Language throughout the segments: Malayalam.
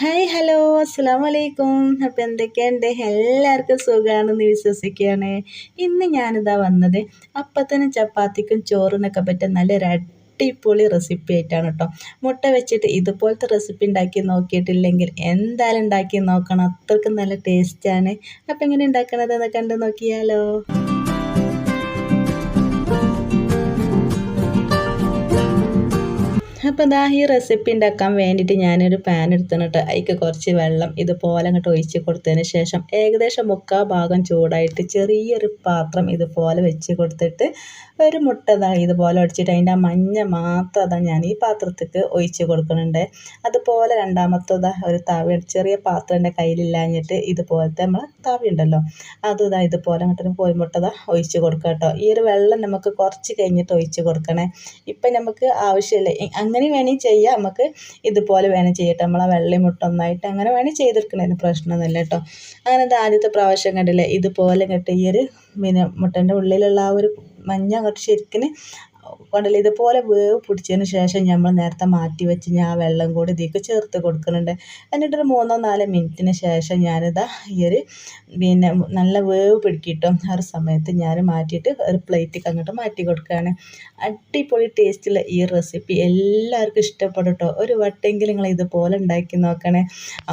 Hi hello. അസ്സാം വലൈക്കും അപ്പോൾ എന്തൊക്കെയുണ്ട്? എല്ലാവർക്കും സുഖമാണെന്ന് വിശ്വസിക്കുകയാണ്. ഇന്ന് ഞാനിതാ വന്നത് അപ്പത്തിനും ചപ്പാത്തിക്കും ചോറിനൊക്കെ പറ്റിയ നല്ലൊരു അടിപൊളി റെസിപ്പി ആയിട്ടാണ് കേട്ടോ മുട്ട വെച്ചിട്ട് ഇതുപോലത്തെ റെസിപ്പി ഉണ്ടാക്കി നോക്കിയിട്ടില്ലെങ്കിൽ എന്തായാലും ഉണ്ടാക്കി നോക്കണം. അത്രയ്ക്കും നല്ല ടേസ്റ്റാണ് അപ്പോൾ എങ്ങനെ ഉണ്ടാക്കണതെന്ന് കണ്ടു നോക്കിയാലോ. അപ്പോൾ ഇതാ ഈ റെസിപ്പി ഉണ്ടാക്കാൻ വേണ്ടിയിട്ട് ഞാനൊരു പാൻ എടുത്തിട്ട് അതിക്ക് കുറച്ച് വെള്ളം ഇതുപോലെ അങ്ങോട്ട് ഒഴിച്ച് കൊടുത്തതിന് ശേഷം ഏകദേശം മുക്കാൽ ഭാഗം ചൂടായിട്ട് ചെറിയൊരു പാത്രം ഇതുപോലെ വെച്ച് കൊടുത്തിട്ട് ഒരു മുട്ട ഇതാ ഇതുപോലെ ഒടിച്ചിട്ട് അതിന്റെ ആ മഞ്ഞ മാത്രം അതാ ഞാൻ ഈ പാത്രത്തേക്ക് ഒഴിച്ച് കൊടുക്കുന്നുണ്ട് അതുപോലെ രണ്ടാമത്തതാ ഒരു താവി ചെറിയ പാത്രം എന്റെ കയ്യിലില്ലാഞ്ഞിട്ട് ഇതുപോലത്തെ നമ്മൾ തവി ഉണ്ടല്ലോ അത് ഇതാ ഇതുപോലെ അങ്ങോട്ട് കോഴിമുട്ട ഇതാ ഒഴിച്ച് കൊടുക്കുക കേട്ടോ ഈ ഒരു വെള്ളം നമുക്ക് കുറച്ച് കഴിഞ്ഞിട്ട് ഒഴിച്ച് കൊടുക്കണേ. ഇപ്പം നമുക്ക് ആവശ്യമില്ല. അങ്ങനെ വേണമെങ്കിൽ ചെയ്യാം. നമുക്ക് ഇതുപോലെ വേണം ചെയ്യട്ടെ. നമ്മൾ ആ വെള്ളി മുട്ട ഒന്നായിട്ട് അങ്ങനെ വേണമെങ്കിൽ ചെയ്തെടുക്കണതിന് പ്രശ്നമൊന്നുമില്ല കേട്ടോ. അങ്ങനെ ഇത് ആദ്യത്തെ പ്രാവശ്യം കണ്ടില്ലേ? ഇതുപോലെ കേട്ടോ ഈ ഒരു പിന്നെ മുട്ടന്റെ ഉള്ളിലുള്ള ആ ഒരു മഞ്ഞ അങ്ങോട്ട് ശരിക്കും കണ്ടില്ലേ? ഇതുപോലെ വേവ് പിടിച്ചതിന് ശേഷം നമ്മൾ നേരത്തെ മാറ്റി വെച്ച് ഞാൻ വെള്ളം കൂടി ഇതിലേക്ക് ചേർത്ത് കൊടുക്കുന്നുണ്ട്. എന്നിട്ടൊരു മൂന്നോ നാലോ മിനിറ്റിന് ശേഷം ഞാനിതാ ഈ ഒരു പിന്നെ നല്ല വേവ് പിടിക്കിട്ടും ആ ഒരു സമയത്ത് ഞാൻ മാറ്റിയിട്ട് ഒരു പ്ലേറ്റിൽ അങ്ങോട്ട് മാറ്റി കൊടുക്കുകയാണ്. അടിപൊളി ടേസ്റ്റുള്ള ഈ റെസിപ്പി എല്ലാവർക്കും ഇഷ്ടപ്പെടട്ടോ ഒരു വട്ടെങ്കിലും നിങ്ങൾ ഇതുപോലെ ഉണ്ടാക്കി നോക്കണേ.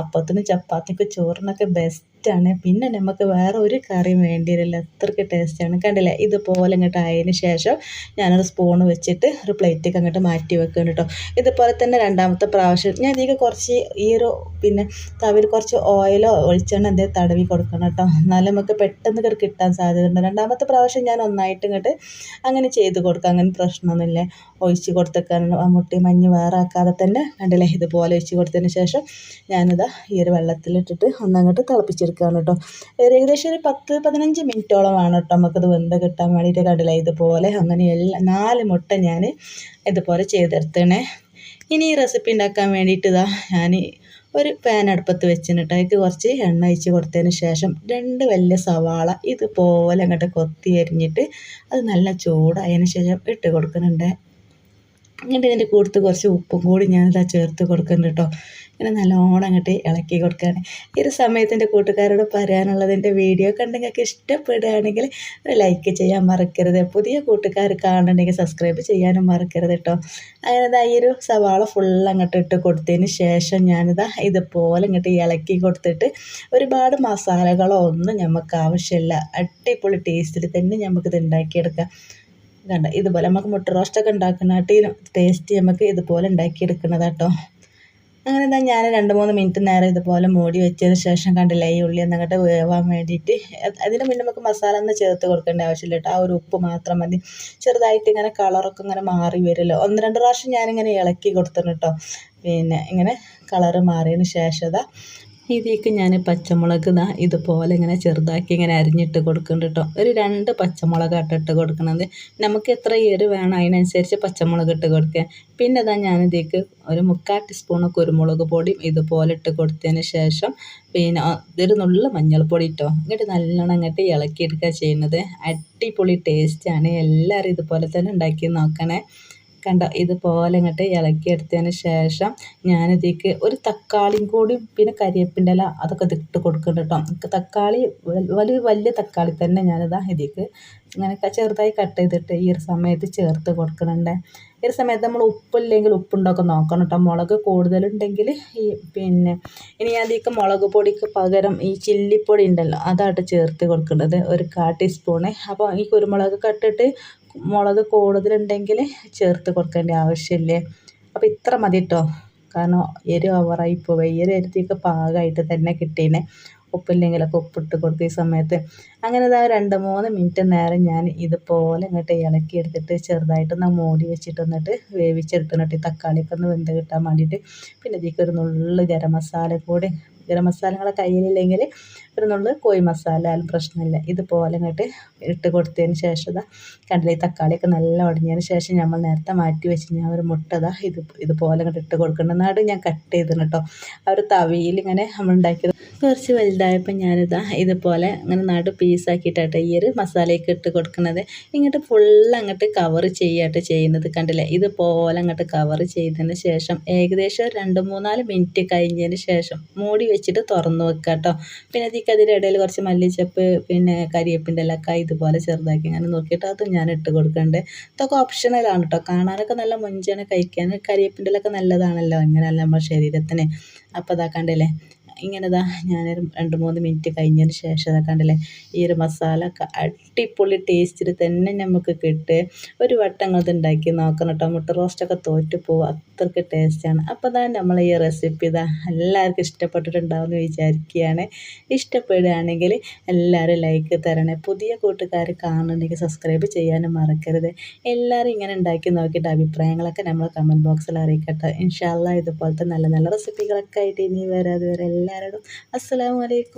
അപ്പത്തിനും ചപ്പാത്തിക്ക് ചോറിനൊക്കെ ബെസ്റ്റ് ടേസ്റ്റാണ്. പിന്നെ നമുക്ക് വേറെ ഒരു കറിയും വേണ്ടിയില്ല അത്രയ്ക്ക് ടേസ്റ്റാണ്. കണ്ടില്ലേ? ഇതുപോലെ ഇങ്ങോട്ട് ആയതിന് ശേഷം ഞാനൊരു സ്പൂൺ വെച്ചിട്ട് ഒരു പ്ലേറ്റൊക്കെ അങ്ങോട്ട് മാറ്റി വെക്കണം കേട്ടോ ഇതുപോലെ തന്നെ രണ്ടാമത്തെ പ്രാവശ്യം ഞാൻ ഇതിലേക്ക് കുറച്ച് ഈ ഒരു പിന്നെ തവിൽ കുറച്ച് ഓയിലോ ഒളിച്ചെണ്ണ എന്തെങ്കിലും തടവി കൊടുക്കണം കേട്ടോ എന്നാലും നമുക്ക് പെട്ടെന്ന് കയറി കിട്ടാൻ സാധ്യതയുണ്ട്. രണ്ടാമത്തെ പ്രാവശ്യം ഞാൻ ഒന്നായിട്ട് ഇങ്ങോട്ട് അങ്ങനെ ചെയ്ത് കൊടുക്കാം. അങ്ങനെ പ്രശ്നമൊന്നുമില്ല. ഒഴിച്ച് കൊടുത്തേക്കാണ്. മുട്ടി മഞ്ഞ് വേറെ ആക്കാതെ തന്നെ കണ്ടില്ലേ? ഇതുപോലെ ഒഴിച്ച് കൊടുത്തതിന് ശേഷം ഞാനിതാ ഈ ഒരു വെള്ളത്തിലിട്ടിട്ട് ഒന്നങ്ങോട്ട് തിളപ്പിച്ചെടുക്കും. എടുക്കുകയാണ് കേട്ടോ ഏകദേശം ഒരു പത്ത് പതിനഞ്ച് മിനിറ്റോളമാണ് കേട്ടോ നമുക്കത് വെന്ത് കിട്ടാൻ വേണ്ടിയിട്ട് കണ്ടില്ല ഇതുപോലെ അങ്ങനെ എല്ലാ നാല് മുട്ട ഞാൻ ഇതുപോലെ ചെയ്തെടുത്തണേ. ഇനി ഈ റെസിപ്പി ഉണ്ടാക്കാൻ വേണ്ടിയിട്ട് ഇതാ ഞാൻ ഒരു പാൻ അടുപ്പത്ത് വെച്ചിട്ട് അതിലേക്ക് കുറച്ച് എണ്ണ ഒഴിച്ച് കൊടുത്തതിന് ശേഷം രണ്ട് വലിയ സവാള ഇതുപോലെ അങ്ങോട്ട് കൊത്തി അരിഞ്ഞിട്ട് അത് നല്ല ചൂടായതിന് ശേഷം ഇട്ട് കൊടുക്കുന്നുണ്ട്. എന്നിട്ട് ഇതിന്റെ കൂട്ടത്ത് കുറച്ച് ഉപ്പും കൂടി ഞാനിതാ ചേർത്ത് കൊടുക്കുന്നുണ്ട് കേട്ടോ ഇങ്ങനെ നല്ലോണം അങ്ങോട്ട് ഇളക്കി കൊടുക്കുകയാണ് ഈ ഒരു സമയത്ത് എന്റെ കൂട്ടുകാരോട് പറയാനുള്ളത് എന്റെ വീഡിയോ കണ്ടെങ്കിൽ ഇഷ്ടപ്പെടുകയാണെങ്കിൽ ഒരു ലൈക്ക് ചെയ്യാൻ മറക്കരുത്. പുതിയ കൂട്ടുകാർ കാണുന്നുണ്ടെങ്കിൽ സബ്സ്ക്രൈബ് ചെയ്യാനും മറക്കരുത് കേട്ടോ അങ്ങനെ ഈ ഒരു സവാള ഫുൾ അങ്ങോട്ട് ഇട്ട് കൊടുത്തതിന് ശേഷം ഞാനിതാ ഇതുപോലെ ഇങ്ങോട്ട് ഇളക്കി കൊടുത്തിട്ട് ഒരുപാട് മസാലകളോ ഒന്നും നമുക്ക് ആവശ്യമില്ല അടിപൊളി ടേസ്റ്റിൽ തന്നെ നമുക്കിത് ഉണ്ടാക്കിയെടുക്കാം കണ്ട ഇതുപോലെ നമുക്ക് മുട്ട റോസ്റ്റൊക്കെ ഉണ്ടാക്കുന്ന ടേസ്റ്റ് നമുക്ക് ഇതുപോലെ ഉണ്ടാക്കിയെടുക്കുന്നതാട്ടോ. അങ്ങനെ എന്താ ഞാൻ രണ്ട് മൂന്ന് മിനിറ്റ് നേരം ഇതുപോലെ മൂടി വെച്ചതിന് ശേഷം കണ്ടില്ലേ ഈ ഉള്ളി എന്നങ്ങോട്ട് വേവാൻ വേണ്ടിയിട്ട്. അതിന് മുന്നേ നമുക്ക് മസാല ഒന്നും ചേർത്ത് കൊടുക്കേണ്ട ആവശ്യമില്ല കേട്ടോ ആ ഒരു ഉപ്പ് മാത്രം മതി. ചെറുതായിട്ട് ഇങ്ങനെ കളറൊക്കെ ഇങ്ങനെ മാറി വരുമല്ലോ ഒന്ന് രണ്ട് പ്രാവശ്യം ഞാനിങ്ങനെ ഇളക്കി കൊടുത്തിട്ടുണ്ട് കേട്ടോ പിന്നെ ഇങ്ങനെ കളറ് മാറിയതിന് ശേഷം ഇതിലേക്ക് ഞാൻ പച്ചമുളക് ഇതാ ഇതുപോലെ ഇങ്ങനെ ചെറുതാക്കി ഇങ്ങനെ അരിഞ്ഞിട്ട് കൊടുക്കുന്നുണ്ട് കേട്ടോ. ഒരു രണ്ട് പച്ചമുളക് ഇട്ടിട്ട് കൊടുക്കുന്നത്. നമുക്ക് എത്ര ഏര് വേണം അതിനനുസരിച്ച് പച്ചമുളക് ഇട്ട് കൊടുക്കുക. പിന്നെ ഇതാ ഇതിലേക്ക് ഒരു മുക്കാൽ ടീസ്പൂണ് കുരുമുളക് പൊടിയും ഇതുപോലെ ഇട്ട് കൊടുത്തതിന് ശേഷം പിന്നെ ഇതൊരു നുള്ള മഞ്ഞൾപ്പൊടി ഇട്ടോ. ഇങ്ങോട്ട് നല്ലോണം ഇങ്ങോട്ട് ഇളക്കിയെടുക്കുക ചെയ്യുന്നത്. അടിപൊളി ടേസ്റ്റാണ് എല്ലാവരും ഇതുപോലെ തന്നെ ഉണ്ടാക്കി നോക്കണേ. കണ്ട? ഇതുപോലെ ഇങ്ങോട്ട് ഇളക്കിയെടുത്തതിന് ശേഷം ഞാനിതേക്ക് ഒരു തക്കാളിയും കൂടി പിന്നെ കരിയേപ്പിന്റെ ഇല അതൊക്കെ ഇതിട്ട് കൊടുക്കുന്നുണ്ട് കേട്ടോ. തക്കാളി വലിയ വലിയ തക്കാളി തന്നെ ഞാനിതാ ഇതിലേക്ക് ഇങ്ങനെ ചെറുതായി കട്ട് ചെയ്തിട്ട് ഈ ഒരു സമയത്ത് ചേർത്ത് കൊടുക്കുന്നുണ്ട്. ഈ ഒരു സമയത്ത് നമ്മൾ ഉപ്പില്ലെങ്കിൽ ഉപ്പുണ്ടൊക്കെ നോക്കണം കേട്ടോ. മുളക് കൂടുതലുണ്ടെങ്കിൽ ഈ പിന്നെ ഇനി അതിലേക്ക് മുളക് പൊടിക്ക് പകരം ഈ ചില്ലിപ്പൊടി ഉണ്ടല്ലോ അതായിട്ട് ചേർത്ത് കൊടുക്കേണ്ടത് ഒരു കാ ടീസ്പൂണ്. അപ്പോൾ ഈ കുരുമുളക് കട്ടിട്ട് മുളക് കൂടുതലുണ്ടെങ്കിൽ ചേർത്ത് കൊടുക്കേണ്ട ആവശ്യമില്ല. അപ്പോൾ ഇത്ര മതി കേട്ടോ കാരണം എരിവ് ഓവറായി പോവുക ഈ ഒരു എരുത്തിക്ക് പാകമായിട്ട് തന്നെ കിട്ടീനെ. ഉപ്പില്ലെങ്കിലൊക്കെ ഉപ്പിട്ട് കൊടുത്ത ഈ സമയത്ത്. അങ്ങനെ ഇതാ രണ്ട് മൂന്ന് മിനിറ്റ് നേരം ഞാൻ ഇതുപോലെ ഇങ്ങോട്ട് ഇളക്കി എടുത്തിട്ട് ചെറുതായിട്ടൊന്ന് മൂടി വെച്ചിട്ട് വന്നിട്ട് വേവിച്ചെടുത്തിട്ട് തക്കാളിയൊക്കെ ഒന്ന് വെന്ത് കിട്ടാൻ വേണ്ടിയിട്ട്. പിന്നെ ഇതിലേക്ക് ഒരു നുള്ളു ഗരം മസാല കൂടി ഗരം മസാലകളെ കയ്യിലില്ലെങ്കിൽ ഒരു നുള്ളു കോഴി മസാല ആയാലും പ്രശ്നമില്ല. ഇതുപോലെ ഇങ്ങോട്ട് ഇട്ട് കൊടുത്തതിന് ശേഷം ഇതാ കണ്ടില്ല ഈ തക്കാളിയൊക്കെ നല്ല ഉടഞ്ഞതിന് ശേഷം നമ്മൾ നേരത്തെ മാറ്റി വെച്ച് ഞാൻ ഒരു മുട്ട ഇതാ ഇത് ഇതുപോലെ ഇങ്ങോട്ട് ഇട്ട് കൊടുക്കേണ്ട നാട് ഞാൻ കട്ട് ചെയ്തിരുന്നു കേട്ടോ. ആ ഒരു തവിയിൽ ഇങ്ങനെ നമ്മൾ ഉണ്ടാക്കിയത്. കുറച്ച് വലുതായപ്പോൾ ഞാനിതാ ഇതുപോലെ അങ്ങനെ നാട് പീസാക്കിയിട്ടാട്ടെ ഈ ഒരു മസാലയൊക്കെ ഇട്ട് കൊടുക്കുന്നത്. ഇങ്ങോട്ട് ഫുള്ള് അങ്ങോട്ട് കവർ ചെയ്യാട്ട് ചെയ്യുന്നത്. കണ്ടില്ലേ ഇതുപോലെ അങ്ങോട്ട് കവർ ചെയ്തതിന് ശേഷം ഏകദേശം രണ്ട് മൂന്നാൽ മിനിറ്റ് കഴിഞ്ഞതിന് ശേഷം മൂടി വെച്ചിട്ട് തുറന്ന് വെക്കുക കേട്ടോ പിന്നെ അതിക്ക് അതിന്റെ കുറച്ച് മല്ലിച്ചപ്പ് പിന്നെ കരിയേപ്പിന്റെ ഇലക്ക ഇതുപോലെ ചെറുതാക്കി അങ്ങനെ നോക്കിയിട്ട് അതും ഞാൻ ഇട്ട് കൊടുക്കുന്നുണ്ട് ഇതൊക്കെ ഓപ്ഷണലാണ് കേട്ടോ കാണാനൊക്കെ നല്ല മുഞ്ചാണ് കഴിക്കാൻ കരിയേപ്പിന്റെ ഇലക്ക നല്ലതാണല്ലോ. ഇങ്ങനെയല്ല നമ്മുടെ ശരീരത്തിന്. അപ്പോൾ ഇതാ ഇങ്ങനെ ഇതാ ഞാനൊരു രണ്ട് മൂന്ന് മിനിറ്റ് കഴിഞ്ഞതിന് ശേഷം ഇതാ കണ്ടില്ലേ ഈ ഒരു മസാല ഒക്കെ അടിപൊളി ടേസ്റ്റിൽ തന്നെ നമുക്ക് കിട്ടുക ഒരു വട്ടം അത് ഉണ്ടാക്കി നോക്കണം കേട്ടോ മുട്ട റോസ്റ്റൊക്കെ തോറ്റു പോകും അത്രയ്ക്ക് ടേസ്റ്റാണ് അപ്പോൾ ഇതാ നമ്മൾ ഈ റെസിപ്പി ഇതാ എല്ലാവർക്കും ഇഷ്ടപ്പെട്ടിട്ടുണ്ടാവും എന്ന് വിചാരിക്കുകയാണ് ഇഷ്ടപ്പെടുകയാണെങ്കിൽ എല്ലാവരും ലൈക്ക് തരണേ. പുതിയ കൂട്ടുകാർ കാണുന്നുണ്ടെങ്കിൽ സബ്സ്ക്രൈബ് ചെയ്യാനും മറക്കരുത്. എല്ലാവരും ഇങ്ങനെ ഉണ്ടാക്കി നോക്കിയിട്ട് അഭിപ്രായങ്ങളൊക്കെ നമ്മൾ കമന്റ് ബോക്സിൽ അറിയിക്കട്ടെ. ഇൻഷാല്ല ഇതുപോലത്തെ നല്ല നല്ല റെസിപ്പികളൊക്കെ ആയിട്ട് ഇനി വരാതെ വരെ എല്ലാവരോടും അസ്സലാമു അലൈക്കും.